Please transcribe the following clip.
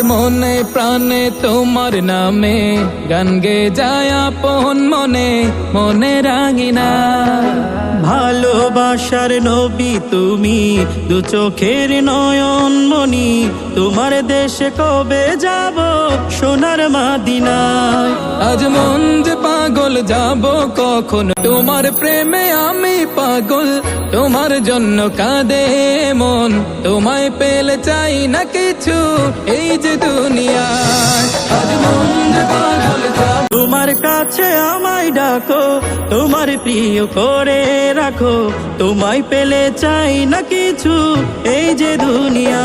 মনে প্রাণে তোমার নামে গান গে যায় আপন মনে মনে রাঙিনা। ভালোবাসার নবী তুমি দু চোখের নয়ন মনি তোমার দেশে কবে যাব সোনার মাদিনায়? আজ মন যে পাগল যাব কখন? তোমার প্রেমে আমি পাগল, তোমার জন্য কাঁদে মন। তোমায় পেলে চাই না কিছু এই যে দুনিয়ায়। আজ যে পাগল যাব। তোমার কাছে আমায় ডাকো, তোমার প্রিয় করে রাখো। তোমায় পেলে চাই না কিছু এই যে দুনিয়া